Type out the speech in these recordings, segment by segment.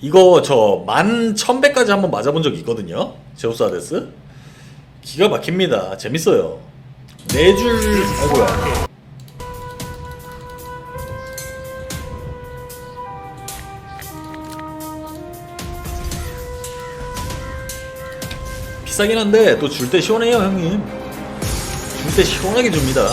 이거 저 만 천배까지 한번 맞아본 적 있거든요. 제우스 아데스. 기가 막힙니다. 재밌어요. 네 줄 아이고야. 비싸긴 한데 또 줄 때 시원해요 형님. 줄 때 시원하게 줍니다.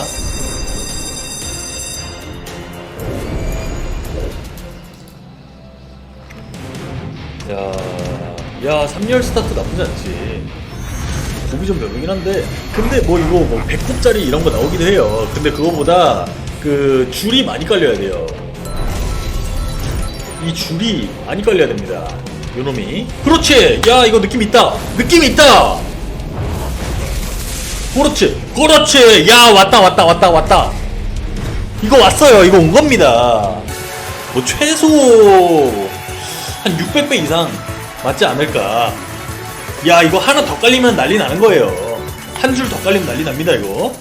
야, 야, 3열 스타트 나쁘지 않지. 고비 좀 별로긴 한데, 근데 뭐 이거 뭐 100곱짜리 이런 거 나오기도 해요. 근데 그거보다 그 줄이 많이 깔려야 돼요. 이 줄이 많이 깔려야 됩니다. 요놈이. 그렇지! 야, 이거 느낌 있다! 느낌 있다! 그렇지! 그렇지! 야, 왔다, 왔다, 왔다, 왔다! 이거 왔어요. 이거 온 겁니다. 뭐 최소 한 600배 이상 맞지 않을까. 야, 이거 하나 더 깔리면 난리 나는 거예요. 한 줄 더 깔리면 난리 납니다, 이거.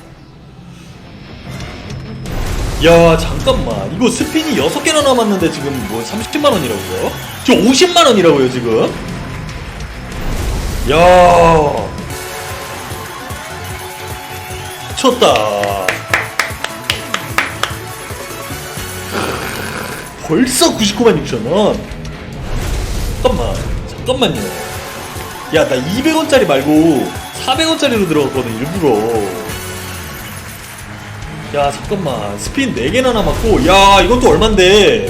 야, 잠깐만. 이거 스핀이 6개나 남았는데 지금 뭐 30만원이라고요? 저 50만원이라고요, 지금? 야 미쳤다. 벌써 99만 6천원? 잠깐만, 잠깐만요. 야, 나 200원짜리 말고 400원짜리로 들어갔거든, 일부러. 야, 잠깐만. 스핀 4개나 남았고, 야, 이것도 얼만데.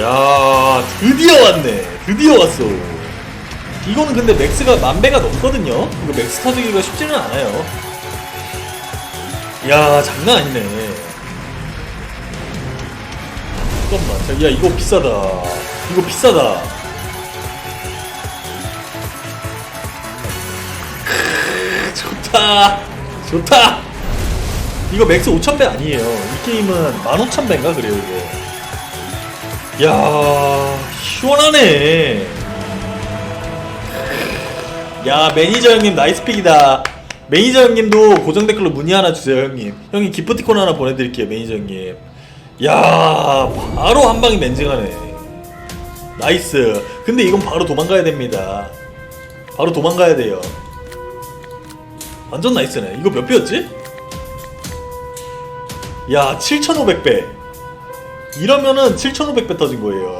야, 드디어 왔네. 드디어 왔어. 이거는 근데 맥스가 만 배가 넘거든요? 이거 맥스 터지기가 쉽지는 않아요. 야, 장난 아니네. 잠깐만. 자, 야, 이거 비싸다. 이거 비싸다. 좋다. 좋다. 이거 맥스 5,000배 아니에요. 이 게임은 15,000배인가 그래요, 이거. 야, 시원하네. 야, 매니저 형님 나이스 픽이다. 매니저 형님도 고정 댓글로 문의 하나 주세요, 형님. 형님 기프티콘 하나 보내드릴게요, 매니저 형님. 야, 바로 한 방에 멘징하네. 나이스. 근데 이건 바로 도망가야 됩니다. 바로 도망가야 돼요. 완전 나이스네. 이거 몇 배였지? 야, 7,500배. 이러면은 7,500배 터진 거예요.